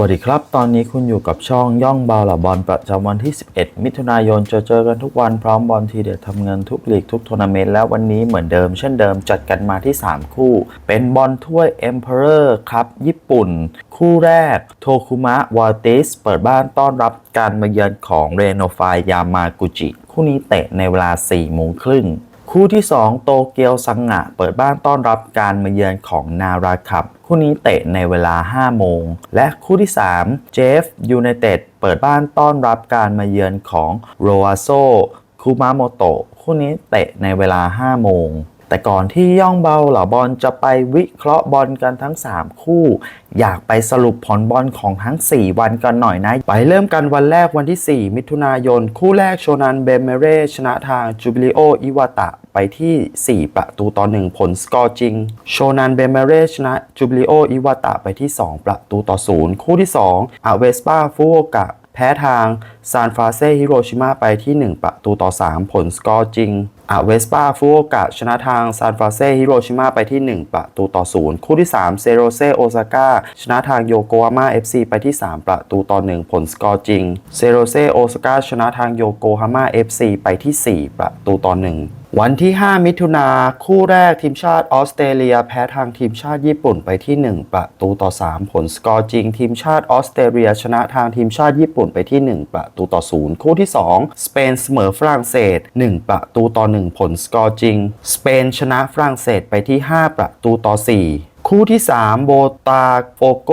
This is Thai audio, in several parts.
วัสดีครับ ตอนนี้คุณอยู่กับช่องย่องบาลาบอลประจำวันที่ 11 มิถุนายนจะเจอกันทุกวันพร้อมบอลทีเด็ดทำเงินทุกลีกทุกทัวร์นาเมนต์แล้ววันนี้เหมือนเดิมเช่นเดิมจัดกันมาที่ 3 คู่ เป็นบอลถ้วย Emperor ครับญี่ปุ่น คู่แรก โทคุมะวอลติส เปิดบ้านต้อนรับการมาเยือนของเรโนไฟยามากุจิ คู่นี้เตะในเวลา4โมงครึ่ง คู่ที่ 2 โตเกียวซังงะเปิดบ้านต้อนรับการมาเยือนของนาราคับ คู่นี้เตะในเวลา 5 โมง และคู่ที่ 3 เจฟยูไนเต็ดเปิดบ้านต้อนรับการมาเยือนของโรอาโซคุมาโมโตะคู่นี้เตะในเวลา 5 โมง แต่ก่อนที่ย่องเบาเหล่าบอลจะไปวิเคราะห์บอลกันทั้ง 3 คู่ อยากไปสรุปผลบอลของทั้ง 4 วันกันหน่อยนะ ไปเริ่มกันวันแรกวันที่ 4 มิถุนายน คู่แรกโชนันเบเมเรชนะทางจูบิลิโออิวาตะไปที่ 4 ประตูต่อ 1 ผลสกอร์จริง โชนันเบเมเรชนะจูบิลิโออิวาตะไปที่ 2 ประตูต่อ 0 คู่ที่ 2อาเวสปาฟูโอกะ แพ้ทางซานฟรานเซฮิโรชิมาไปที่ 1 ประตูต่อ 3 ผลสกอร์จริงอาเวสปาฟูโอกะชนะทางซานฟรานเซฮิโรชิมาไปที่ 1 ประตูต่อ 0 คู่ที่ 3 เซโรเซโอซาก้าชนะทางโยโกฮาม่า FC ไปที่ 3 ประตูต่อ 1 ผลสกอร์จริง เซโรเซโอซาก้าชนะทางโยโกฮาม่า FC ไปที่ 4 ประตูต่อ 1 วันที่ 5 มิถุนาคู่แรกทีมชาติออสเตรเลีย แพ้ทางทีมชาติญี่ปุ่นไปที่ 1 ประตูต่อ 3 ผลสกอร์จริง ทีมชาติออสเตรเลีย ชนะทางทีมชาติญี่ปุ่นไปที่ 1 ประตูต่อ 0 คู่ที่ 2 สเปนเสมอฝรั่งเศส 1 ประตูต่อ 1 ผลสกอร์จริง สเปนชนะฝรั่งเศสไปที่ 5 ประตูต่อ 4 คู่ที่ 3 โบตาโฟโก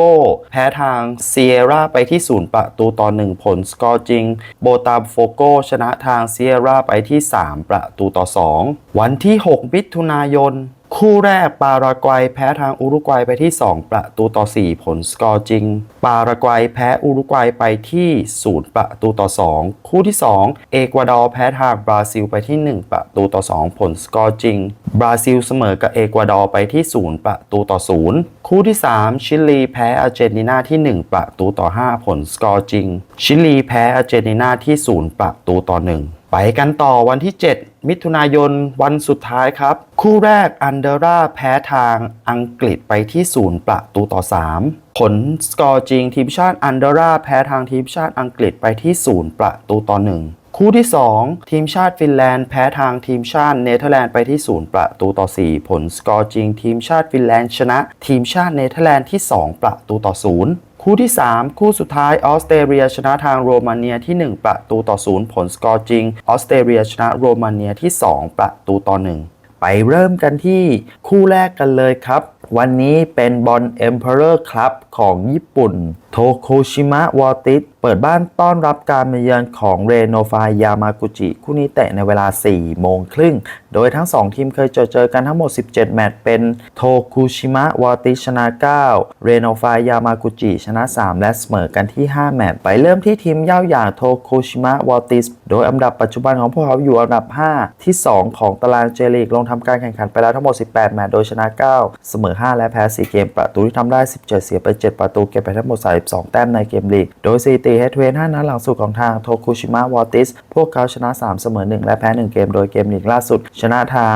แพ้ทางเซียร่าไปที่ 0 ประตูต่อ 1 ผลสกอร์จริง โบตาโฟโกชนะทางเซียร่าไปที่ 3 ประตูต่อ 2 วันที่ 6 มิถุนายน คู่แรกปารากวัยแพ้ทางอุรุกวัยไปที่ 2 ประตูต่อ 4 ผลสกอร์จริง ปารากวัยแพ้อุรุกวัยไปที่ 0 ประตูต่อ 2 คู่ที่ 2 เอกวาดอร์แพ้ทางบราซิลไปที่ 1 ประตูต่อ 2 ผลสกอร์จริง บราซิลเสมอกับเอกวาดอร์ไปที่ 0 ประตูต่อ 0 คู่ที่ 3 ชิลีแพ้อาร์เจนตินาที่ 1 ประตูต่อ 5 ผลสกอร์จริง ชิลีแพ้อาร์เจนตินาที่ 0 ประตูต่อ 1 ไปกันต่อวันที่ 7 มิถุนายนวันสุดท้ายครับ คู่แรกอันเดร่าแพ้ทางอังกฤษไปที่0ประตูต่อ 3 ผลสกอร์จริงทีมชาติอันเดร่าแพ้ทางทีมชาติอังกฤษไปที่0ประตูต่อ 1คู่ที่ 2 ทีมชาติฟินแลนด์แพ้ทางทีมชาติเนเธอร์แลนด์ไปที่ 0 ประตูต่อ 4 ผลสกอร์จริง ทีมชาติฟินแลนด์ชนะ ทีมชาติเนเธอร์แลนด์ที่ 2 ประตูต่อ 0 คู่ที่ 3 คู่สุดท้ายออสเตรเลียชนะทางโรมาเนียที่ 1 ประตูต่อ 0 ผลสกอร์จริงออสเตรเลียชนะโรมาเนียที่ 2 ประตูต่อ 1ไปเริ่มกันที่คู่แรกกันเลยครับ วันนี้เป็นบอลเอ็มเปอร์เรอร์ครับของญี่ปุ่น โทโคชิมะวอติส เปิดบ้านต้อนรับการมาเยือนของเรโนไฟยามากุจิ คู่นี้เตะในเวลา 4 โมงครึ่ง โดยทั้ง 2 ทีมเคยเจอเจอกันทั้งหมด 17 แมตช์เป็นโทคุชิมะวอติชนะ 9 เรโนไฟยามากุจิ ชนะ 3 และเสมอกันที่ 5 แมตช์ไปเริ่มที่ทีมเย่าอย่างโทโคชิมะวอติส โดยอันดับปัจจุบันของพวกเขาอยู่อันดับ 5 ที่ 2 ของตารางเจลีกลงทำการแข่งขันไปแล้วทั้งหมด 18 แมตช์โดยชนะ 9 เสมอ 5 และแพ้ 4 เกมประตูที่ทำได้ 17 เสียไป 7 ประตูเก็บไปทั้งหมด32แต้มในเกมลีก โดยสถิติเฮดทูเฮด5นัดหลังสุดของทางโทคุชิมะวอติสพวกเขาชนะ 3 เสมอ 1 และแพ้ 1 เกมโดยเกมลีกล่าสุด ชนะทาง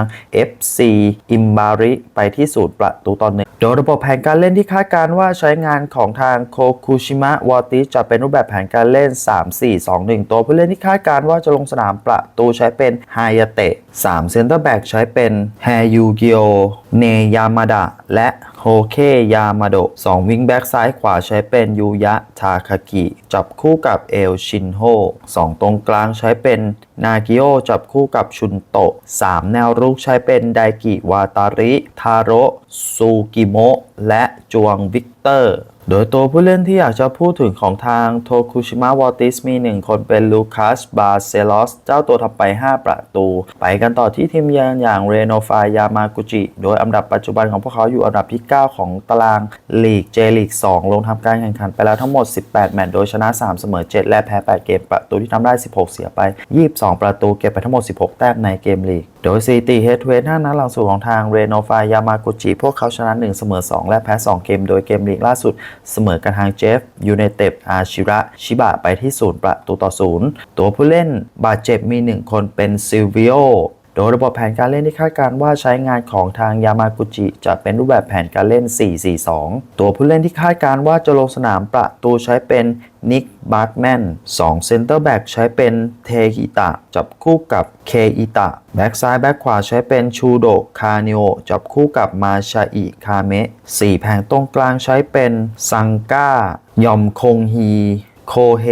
FC อิมบาริไปที่0ประตูต่อ1โดยระบบแผนการเล่นที่คาดการว่าใช้งานของทางโคคุชิมะวอติสจะเป็นรูปแบบแผนการเล่น 3-4-2-1 ตัวผู้เล่นที่คาดการว่าจะลงสนามประตูใช้เป็นไฮยาเตะ 3เซนเตอร์แบ็กใช้เป็นแฮยูกิโอเนยามาดะและโฮเคยามาโด2วิงแบ็กซ้ายขวาใช้เป็นยูยะทาคากิ จับคู่กับเอลชินโฮ2ตรงกลางใช้เป็นนากิโอจับคู่กับชุนโตะ3แนวรุกใช้เป็นไดกิวาตาริ ทาโรซูกิโมะและจวงวิกเตอร์ โดยตัวผู้เล่นที่อยากจะพูดถึงของทางโทคุชิมะวอติสมี 1 คนเป็นลูคัสบาเซลอสเจ้าตัวทำไป 5 ประตู ไปกันต่อที่ทีมเยือนอย่างเรโนฟายามากุจิ โดยอันดับปัจจุบันของพวกเขาอยู่อันดับที่ 9 ของตารางลีกเจลีก 2 ลงทำการแข่งขันไปแล้วทั้งหมด 18 แมตช์โดยชนะ 3 เสมอ 7 และแพ้ 8 เกมประตูที่ทำได้ 16 เสียไป 22 ประตูเก็บไปทั้งหมด 16 แต้มในเกมลีกโดยสถิติเฮดเวท5นัดหลังสุดของทางเรโนฟายามากุจิพวกเขาชนะ 1 เสมอ 2 และแพ้ 2 เกม โดยเกมลีกล่าสุดเสมอกับทางเจฟยูไนเต็ดอาชิระชิบะไปที่ศูนย์ประตูต่อศูนย์ตัวผู้เล่นบาดเจ็บมี 1 คนเป็นซิลวิโอ โดยระบบแผนการเล่นที่คาดการว่าใช้งานของทางยามากุจิจะเป็นรูปแบบแผนการเล่น 4-4-2 ตัวผู้เล่นที่คาดการว่าจะลงสนามประตูใช้เป็นนิกบาร์ m แมน2เซนเตอร์แบ็กใช้เป็นเทฮิตะ จับคู่กับเคอิตะ แบ็กซ้ายแบ็กขวาใช้เป็นชูโดคาเนโอ จับคู่กับมาชาอิคาเมะ4แผงตรงกลางใช้เป็นซังก้ายอมคงฮี โคเฮ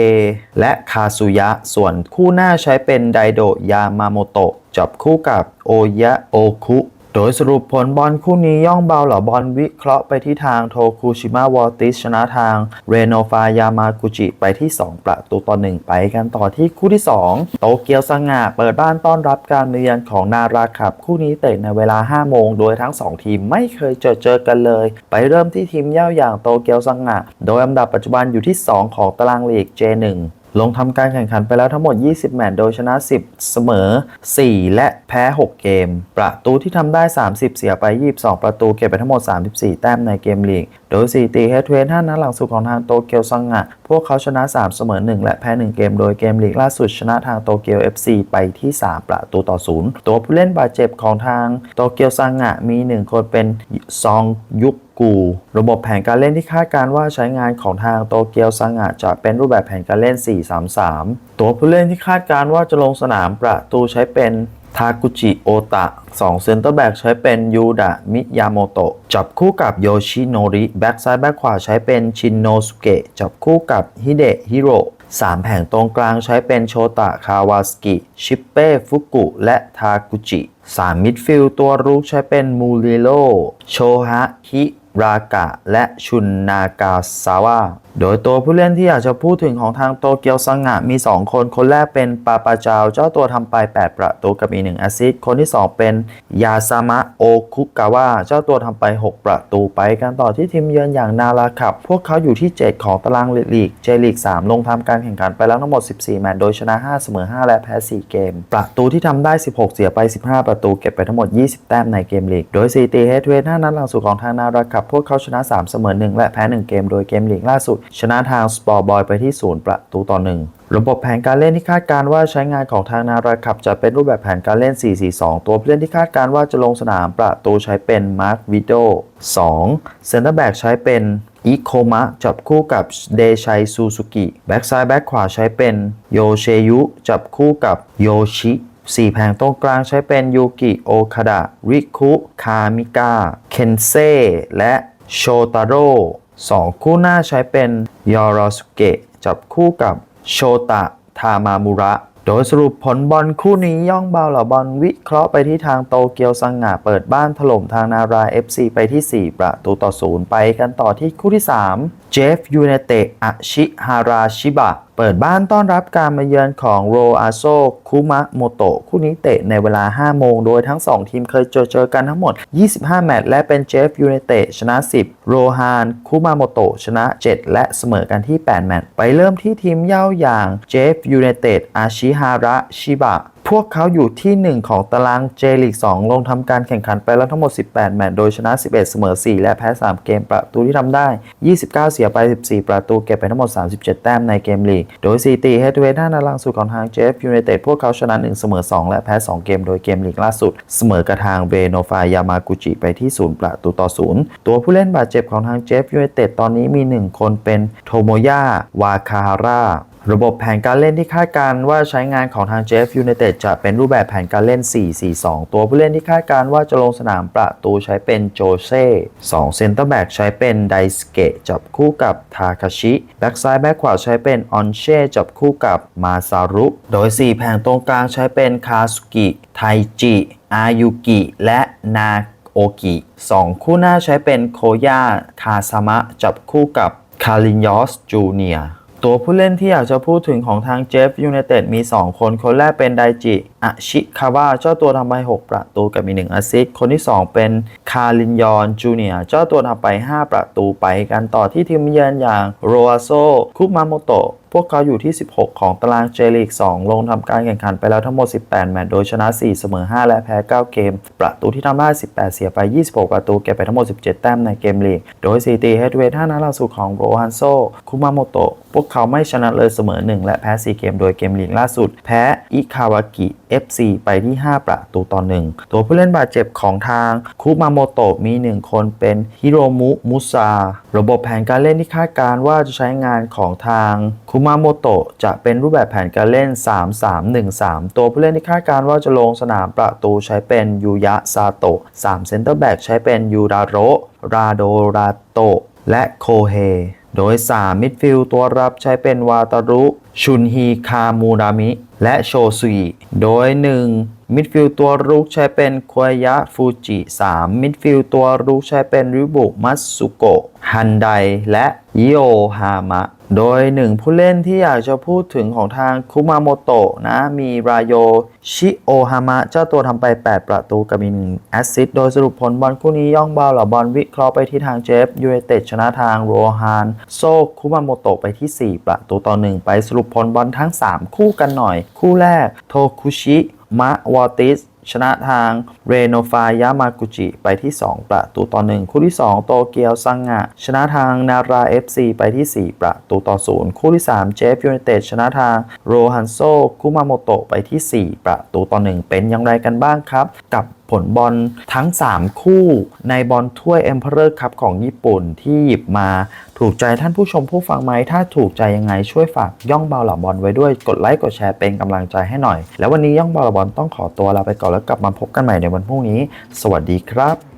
และคาซุยะ ส่วนคู่หน้าใช้เป็นไดโดยามาโมโตะจับคู่กับโอยะโอคุ โดยสรุปผลบอลคู่นี้ย่องเบาเหล่าบอลวิเคราะห์ไปที่ทางโทคุชิมาวอติสชนะทางเรโนฟายามากุจิไปที่ 2 ประตูต่อ 1 ไปกันต่อที่คู่ที่ 2 โตเกียวซังะเปิดบ้านต้อนรับการมาเยือนของนาราขับ คู่นี้เตะในเวลา 5 โมง โดยทั้ง 2 ทีมไม่เคยเจอเจอกันเลย ไปเริ่มที่ทีมเย่าอย่างโตเกียวซังะโดยอันดับปัจจุบันอยู่ที่ 2 ของตารางลีก J1 ลงทำการแข่งขันไปแล้วทั้งหมด 20 แมตช์โดยชนะ 10 เสมอ 4 และแพ้ 6 เกม ประตูที่ทำได้ 30 เสียไป 22 ประตูเก็บไปทั้งหมด 34 แต้มในเกมลีก ดย4ตีเฮดเทน5นัดหลังสุดของทางโตเกียวซังะ พวกเขาชนะ 3 เสมอ 1 และแพ้ 1 เกม โดยเกมลีกล่าสุดชนะทางโตเกียว FC ไปที่ 3 ประตูต่อ 0 ตัวผู้เล่นบาดเจ็บของทางโตเกียวซังะมี 1 คนเป็นซองยุกกูระบบแผนการเล่นที่คาดการว่าใช้งานของทางโตเกียวซังะจะเป็นรูปแบบแผนการเล่น 4-3-3 ตัวผู้เล่นที่คาดการว่าจะลงสนามประตูใช้เป็น ทากุจิโอตะ2เซนเตอร์แบ็กใช้เป็นยูดะมิยาโมโตะจับคู่กับโยชิโนริแบ็กซ้ายแบ็กขวาใช้เป็นชินโนสุเกะจับคู่กับฮิเดะฮิโร่สามแผงตรงกลางใช้เป็นโชตะคาวาสกิ ชิปเป้ฟุกุ และทากุจิสามมิดฟิลด์ตัวรุกใช้เป็นมูริโล โชฮะฮิรากะ และชุนนากาซาวะ โดยตัวผู้เล่นที่อยากจะพูดถึงของทางโตเกียวซังะมี 2 คน คนแรกเป็นปาปาจาว เจ้าตัวทำไป 8 ประตูกับอีก1แอซิสคนที่ 2 เป็นยาซามะโอคุกาวะเจ้าตัวทำไป 6 ประตูไปกันต่อที่ทีมเยือนอย่างนาราขับ พวกเขาอยู่ที่ 7 ของตารางลีกเจลีก 3 ลงทำการแข่งขันไปแล้วทั้งหมด 14 แมตช์โดยชนะ 5 เสมอ 5 และแพ้ 4 เกม ประตูที่ทำได้ 16 เสียไป 15 ประตูเก็บไปทั้งหมด 20 แต้มในเกมลีก โดย4ตีเฮดเวท5นัดหลังสุดของทางนาราขับพวกเขาชนะ 3 เสมอ 1 และแพ้ 1 เกม โดยเกมลีกล่าสุดชนะทางสปอร์บอยไปที่ 0 ประตูต่อ 1 ระบบแผนการเล่นที่คาดการว่าใช้งานของทางนาราขับจะเป็นรูปแบบแผนการเล่น 4-4-2 ตัวผู้เล่นที่คาดการว่าจะลงสนามประตูใช้เป็นมาร์ควิโด2เซนเตอร์แบ็กใช้เป็นอิโคมะจับคู่กับเดชัยซูซูกิแบ็กซ้ายแบ็กขวาใช้เป็นโยเชยุ จับคู่กับโยชิสี่แผงตรงกลางใช้เป็นยูกิโอคาดะริคุ คามิกาเคนเซและโชตาโร่ สองคู่หน้าใช้เป็นยอรอสุเกะจับคู่กับโชตะทามามุระ โดยสรุปผลบอลคู่นี้ย่องเบาเหล่าบอลวิเคราะห์ไปที่ทางโตเกียวสังหะเปิดบ้านถล่มทางนารา FC ไปที่ 4 ประตูต่อศูนย์ไปกันต่อที่คู่ที่ 3 เจฟยูเนเตะอาชิฮาราชิบะ เปิดบ้านต้อนรับการมาเยือนของโรอาโซคุมะโมโตะคู่นี้เตะในเวลา 5 โมง โดยทั้ง 2 ทีมเคยเจอเจอกันทั้งหมด 25 แมตช์และเป็นเจฟยูเนเตะชนะ 10 โรฮานคุมาโมโตะชนะ 7 และเสมอกันที่ 8 แมตช์ไปเริ่มที่ทีมเย่าอย่างเจฟยูเนเต็ดอาชิฮาระชิบะ พวกเขาอยู่ที่ 1 ของตารางเจลิก2ลงทำการแข่งขันไปแล้วทั้งหมด 18 แมตช์โดยชนะ 11 เสมอ 4 และแพ้ 3 เกมประตูที่ทำได้ 29 เสียไป 14 ประตูเก็บไปทั้งหมด 37 แต้มในเกมลีก โดย 4 ตีเฮดเวท5นัดหลังสุดของทางเจฟยูไนเต็ดพวกเขาชนะ 1 เสมอ 2 และแพ้ 2 เกมโดยเกมลีกล่าสุด เสมอกับทางเวโนฟายามากุจิไปที่ 0 ประตูต่อ 0 ตัวผู้เล่นบาดเจ็บของทางเจฟยูไนเต็ดตอนนี้มี 1 คนเป็นโทโมยาวาคาฮาร่า ระบบแผนการเล่นที่คาดการณ์ว่าใช้งานของทางเจฟยูไนเต็ดจะเป็นรูปแบบแผนการเล่น 4-4-2 ตัวผู้เล่นที่คาดการณ์ว่าจะลงสนามประตูใช้เป็นโจเซ่2เซนเตอร์แบ็กใช้เป็นไดสเกะจับคู่กับทาคาชิแบ็กซ้ายแบ็กขวาใช้เป็นออนเช่จับคู่กับมาซารุ โดย 4 แผงตรงกลางใช้เป็นคาสุกิ ไทจิ อายุกิ และนาโอกิสองคู่หน้าใช้เป็นโคย่าคาซามะจับคู่กับคารินยอสจูเนีย ตัวผู้เล่นที่อยากจะพูดถึงของทางเจฟยูไนเต็ดมี 2 คน คนแรกเป็นไดจิอาชิคาวะเจ้าตัวทำไป 6 ประตูกับมี1แอสซิสคนที่ 2 เป็นคารินยอนจูเนียเจ้าตัวทำไป 5 ประตูไปกันต่อที่ทีมเยือนอย่างโรอาโซคุมาโมโตะ วกเขาอยู่ที่ 16 ของตารางเจลีก 2 ลงทำการแข่งขันไปแล้วทั้งหมด 18 แมตช์ โดยชนะ 4 เสมอ 5 และแพ้ 9 เกม ประตูที่ทำได้ 18 เสียไป 26 ประตู เก็บไปทั้งหมด 17 แต้มในเกมลีก โดย4ตีเฮดเวท5นัดล่าสุดของโรฮันโซ คุมาโมโตะ พวกเขาไม่ชนะเลยเสมอ 1 และแพ้ 4 เกม โดยเกมลีกล่าสุด แพ้อิคาวากิเอ FC ไปที่ 5 ประตูต่อหนึ่งตัวผู้เล่นบาดเจ็บของทางคุมาโมโตะมี 1 คนเป็นฮิโรมุ มุซา ระบบแผนการเล่นที่คาดการณ์ว่าจะใช้งานของทางคุมาโมโตะจะเป็นรูปแบบแผนการเล่น 3-3-1-3 ตัวผู้เล่นที่คาดการว่าจะลงสนามประตูใช้เป็นยูยะซาโตะ3เซนเตอร์แบ็กใช้เป็นยูราโรราโดราโตะและโคเฮ โดย 3 มิดฟิลด์ตัวรับใช้เป็นวาตารุ ชุนฮีคามูรามิ และโชซุยโดย 1 มิดฟิลด์ตัวรุกใช้เป็นควายะฟูจิ 3 มิดฟิลด์ตัวรุกใช้เป็นริบุมัตสุโกะฮันไดและยิโอฮามะ โดยหนึ่งผู้เล่นที่อยากจะพูดถึงของทางคุมาโมโตะนะ มีรายโย ชิโอฮามะ เจ้าตัวทำไป 8 ประตูกับมีหนึ่งแอสซิสโดยสรุปผลบอลคู่นี้ย่องเบาเหล่าบอลวิเคราะห์ไปที่ทางเจฟยูไนเต็ดชนะทางโรฮาน โซคุมาโมโตะไปที่ 4 ประตูต่อ 1 ไปสรุปผลบอลทั้ง 3 คู่กันหน่อย คู่แรกโทคุชิมะวอติสชนะทางเรโนฟายามากุจิไปที่ 2 ประตูต่อ 1 คู่ที่ 2 โตเกียวซังงะ ชนะทางนารา FC ไปที่ 4 ประตูต่อ 0 คู่ที่ 3 เจฟยูไนเต็ดชนะทางโรฮันโซคุมาโมโตะไปที่ 4 ประตูต่อ 1 เป็นอย่างไรกันบ้างครับ กับผลบอลทั้ง 3 คู่ในบอลถ้วย Emperor Cup ของญี่ปุ่นที่หยิบมาถูกใจท่านผู้ชมผู้ฟังไหม ถ้าถูกใจยังไงช่วยฝากย่องเบาเหล่าบอลไว้ด้วยกดไลค์กดแชร์เป็นกำลังใจให้หน่อย แล้ววันนี้ย่องเบาเหล่าบอลต้องขอตัวลาไปก่อนแล้วกลับมาพบกันใหม่ในวันพรุ่งนี้ สวัสดีครับ